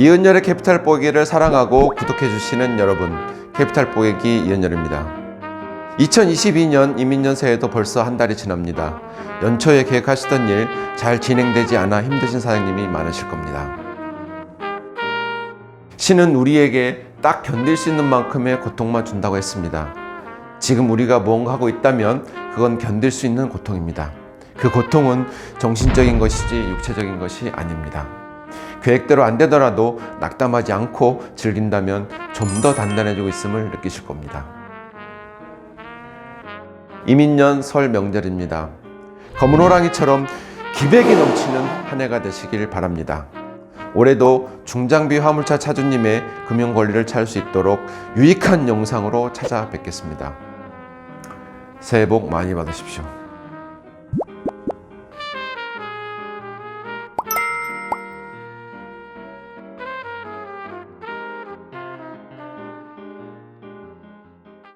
이은열의 캐피탈 뽀개기를 사랑하고 구독해주시는 여러분, 캐피탈 뽀개기 이은열입니다. 2022년 이민년 새해도 벌써 한 달이 지납니다. 연초에 계획하시던 일 잘 진행되지 않아 힘드신 사장님이 많으실 겁니다. 신은 우리에게 딱 견딜 수 있는 만큼의 고통만 준다고 했습니다. 지금 우리가 무언가 하고 있다면 그건 견딜 수 있는 고통입니다. 그 고통은 정신적인 것이지 육체적인 것이 아닙니다. 계획대로 안 되더라도 낙담하지 않고 즐긴다면 좀 더 단단해지고 있음을 느끼실 겁니다. 이민년 설 명절입니다. 검은 호랑이처럼 기백이 넘치는 한 해가 되시길 바랍니다. 올해도 중장비 화물차 차주님의 금융 권리를 찾을 수 있도록 유익한 영상으로 찾아뵙겠습니다. 새해 복 많이 받으십시오.